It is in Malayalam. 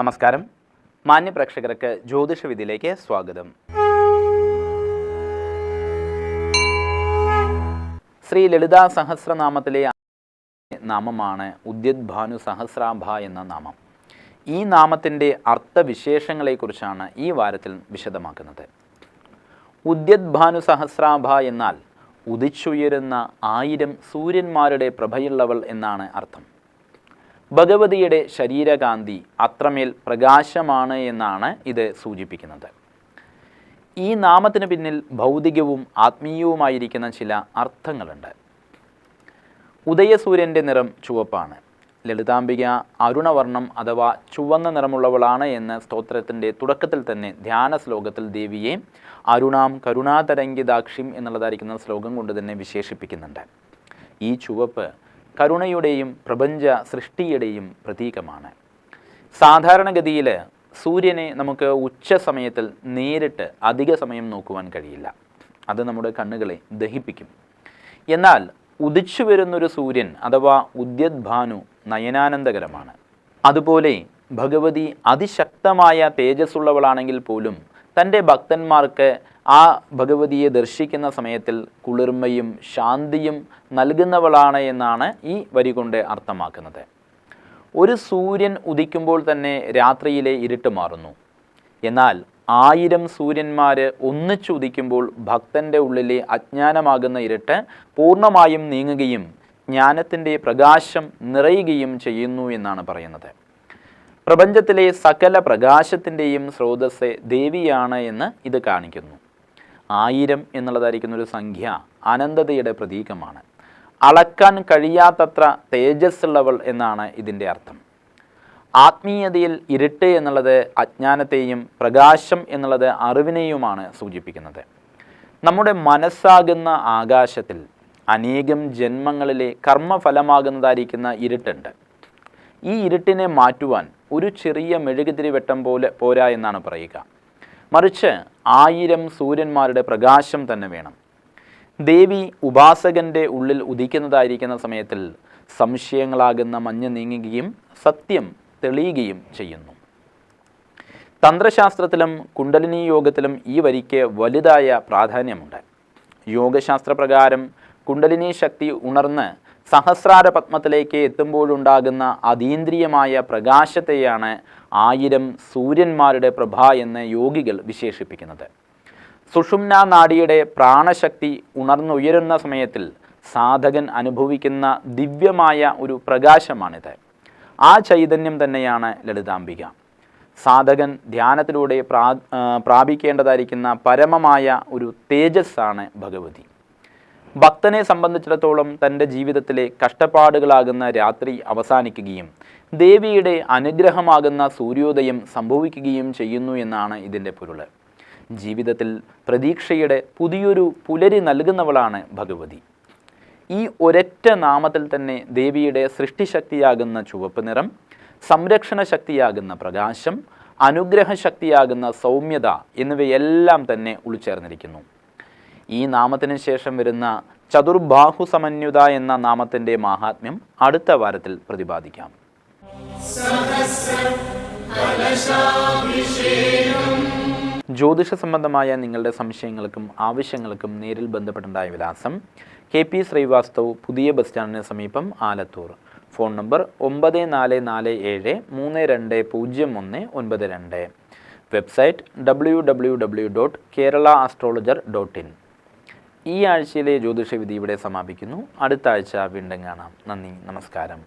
നമസ്കാരം. മാന്യപ്രേക്ഷകർക്ക് ജ്യോതിഷ വിധിയിലേക്ക് സ്വാഗതം. ശ്രീ ലളിതാ സഹസ്രനാമത്തിലെ നാമമാണ് ഉദ്യത് ഭാനു സഹസ്രാഭ എന്ന നാമം. ഈ നാമത്തിന്റെ അർത്ഥവിശേഷങ്ങളെക്കുറിച്ചാണ് ഈ വാരത്തിൽ വിശദമാക്കുന്നത്. ഉദ്യദ്ഭാനു സഹസ്രാഭ എന്നാൽ ഉദിച്ചുയരുന്ന ആയിരം സൂര്യന്മാരുടെ പ്രഭയുള്ളവൾ എന്നാണ് അർത്ഥം. ഭഗവതിയുടെ ശരീരകാന്തി അത്രമേൽ പ്രകാശമാണ് എന്നാണ് ഇത് സൂചിപ്പിക്കുന്നത്. ഈ നാമത്തിന് പിന്നിൽ ഭൗതികവും ആത്മീയവുമായിരിക്കുന്ന ചില അർത്ഥങ്ങളുണ്ട്. ഉദയസൂര്യന്റെ നിറം ചുവപ്പാണ്. ലളിതാംബിക അരുണവർണം അഥവാ ചുവന്ന നിറമുള്ളവളാണ് എന്ന സ്തോത്രത്തിന്റെ തുടക്കത്തിൽ തന്നെ ധ്യാന ശ്ലോകത്തിൽ ദേവിയെ അരുണാം കരുണാതരംഗിതാക്ഷിം എന്നുള്ളതായിരിക്കുന്ന ശ്ലോകം കൊണ്ട് തന്നെ വിശേഷിപ്പിക്കുന്നുണ്ട്. ഈ ചുവപ്പ് കരുണയുടെയും പ്രപഞ്ച സൃഷ്ടിയുടെയും പ്രതീകമാണ്. സാധാരണഗതിയിൽ സൂര്യനെ നമുക്ക് ഉച്ച സമയത്തിൽ നേരിട്ട് അധിക സമയം നോക്കുവാൻ കഴിയില്ല. അത് നമ്മുടെ കണ്ണുകളെ ദഹിപ്പിക്കും. എന്നാൽ ഉദിച്ചു വരുന്നൊരു സൂര്യൻ അഥവാ ഉദ്യദ്ഭാനു നയനാനന്ദകരമാണ്. അതുപോലെ ഭഗവതി അതിശക്തമായ തേജസ്സുള്ളവളാണെങ്കിൽ പോലും തന്റെ ഭക്തന്മാർക്ക് ആ ഭഗവതിയെ ദർശിക്കുന്ന സമയത്തിൽ കുളിർമയും ശാന്തിയും നൽകുന്നവളാണ് എന്നാണ് ഈ വരി കൊണ്ട് അർത്ഥമാക്കുന്നത്. ഒരു സൂര്യൻ ഉദിക്കുമ്പോൾ തന്നെ രാത്രിയിലെ ഇരുട്ട് മാറുന്നു. എന്നാൽ ആയിരം സൂര്യന്മാർ ഒന്നിച്ചു ഉദിക്കുമ്പോൾ ഭക്തന്റെ ഉള്ളിലെ അജ്ഞാനമാകുന്ന ഇരുട്ട് പൂർണമായും നീങ്ങുകയും ജ്ഞാനത്തിന്റെ പ്രകാശം നിറയുകയും ചെയ്യുന്നു എന്നാണ് പറയുന്നത്. പ്രപഞ്ചത്തിലെ സകല പ്രകാശത്തിന്റെയും സ്രോതസ്സ് ദേവിയാണ് എന്ന് ഇത് കാണിക്കുന്നു. ആയിരം എന്നുള്ളതായിരിക്കുന്ന ഒരു സംഖ്യ അനന്തതയുടെ പ്രതീകമാണ്. അളക്കാൻ കഴിയാത്തത്ര തേജസ് ഉള്ളവൾ എന്നാണ് ഇതിന്റെ അർത്ഥം. ആത്മീയതയിൽ ഇരുട്ട് എന്നുള്ളത് അജ്ഞാനത്തെയും പ്രകാശം എന്നുള്ളത് അറിവിനെയുമാണ് സൂചിപ്പിക്കുന്നത്. നമ്മുടെ മനസ്സാകുന്ന ആകാശത്തിൽ അനേകം ജന്മങ്ങളിലെ കർമ്മഫലമാകുന്നതായിരിക്കുന്ന ഇരുട്ടുണ്ട്. ഈ ഇരുട്ടിനെ മാറ്റുവാൻ ഒരു ചെറിയ മെഴുകുതിരി വെട്ടം പോലെ പോരാ എന്നാണ് പറയുക. മറിച്ച് ആയിരം സൂര്യന്മാരുടെ പ്രകാശം തന്നെ വേണം. ദേവി ഉപാസകന്റെ ഉള്ളിൽ ഉദിക്കുന്നതായിരിക്കുന്ന സമയത്തിൽ സംശയങ്ങളാകുന്ന മഞ്ഞ് നീങ്ങുകയും സത്യം തെളിയുകയും ചെയ്യുന്നു. തന്ത്രശാസ്ത്രത്തിലും കുണ്ടലിനി യോഗത്തിലും ഈ വരിക്ക് വലുതായ പ്രാധാന്യമുണ്ട്. യോഗശാസ്ത്രപ്രകാരം കുണ്ടലിനി ശക്തി ഉണർന്ന് സഹസ്രാര പത്മത്തിലേക്ക് എത്തുമ്പോഴുണ്ടാകുന്ന അതീന്ദ്രിയമായ പ്രകാശത്തെയാണ് ആയിരം സൂര്യന്മാരുടെ പ്രഭ എന്ന് യോഗികൾ വിശേഷിപ്പിക്കുന്നത്. സുഷുമ്ന നാടിയുടെ പ്രാണശക്തി ഉണർന്നുയരുന്ന സമയത്തിൽ സാധകൻ അനുഭവിക്കുന്ന ദിവ്യമായ ഒരു പ്രകാശമാണിത്. ആ ചൈതന്യം തന്നെയാണ് ലളിതാംബിക. സാധകൻ ധ്യാനത്തിലൂടെ പ്രാ പ്രാപിക്കേണ്ടതായിരിക്കുന്ന പരമമായ ഒരു തേജസ്സാണ് ഭഗവതി. ഭക്തനെ സംബന്ധിച്ചിടത്തോളം തന്റെ ജീവിതത്തിലെ കഷ്ടപ്പാടുകളാകുന്ന രാത്രി അവസാനിക്കുകയും ദേവിയുടെ അനുഗ്രഹമാകുന്ന സൂര്യോദയം സംഭവിക്കുകയും ചെയ്യുന്നു എന്നാണ് ഇതിന്റെ പൊരുൾ ജീവിതത്തിൽ പ്രതീക്ഷയുടെ പുതിയൊരു പുലരി നൽകുന്നവളാണ് ഭഗവതി. ഈ ഒരൊറ്റ നാമത്തിൽ തന്നെ ദേവിയുടെ സൃഷ്ടിശക്തിയാകുന്ന ചുവപ്പ് നിറം സംരക്ഷണ ശക്തിയാകുന്ന പ്രകാശം അനുഗ്രഹ ശക്തിയാകുന്ന സൗമ്യത എന്നിവയെല്ലാം തന്നെ ഉൾച്ചേർന്നിരിക്കുന്നു. ഈ നാമത്തിന് ശേഷം വരുന്ന ചതുർബാഹു സമന്യുത എന്ന നാമത്തിന്റെ മാഹാത്മ്യം അടുത്ത വാരത്തിൽ പ്രതിപാദിക്കാം. ജ്യോതിഷ സംബന്ധമായ നിങ്ങളുടെ സംശയങ്ങൾക്കും ആവശ്യങ്ങൾക്കും നേരിൽ ബന്ധപ്പെട്ടുണ്ടായ വിലാസം കെ പി ശ്രീവാസ്തവ് പുതിയ ബസ് സ്റ്റാൻഡിന് സമീപം ആലത്തൂർ. ഫോൺ നമ്പർ ഒമ്പത് നാല് നാല് ഏഴ് മൂന്ന് രണ്ട് പൂജ്യം ഒന്ന് ഒൻപത് രണ്ട്. Website W W W dot Kerala astrologer dot in. ഈ ആഴ്ചയിലെ ജ്യോതിഷ വിധി ഇവിടെ സമാപിക്കുന്നു. അടുത്ത ആഴ്ച വീണ്ടും കാണാം. നന്ദി നമസ്കാരം.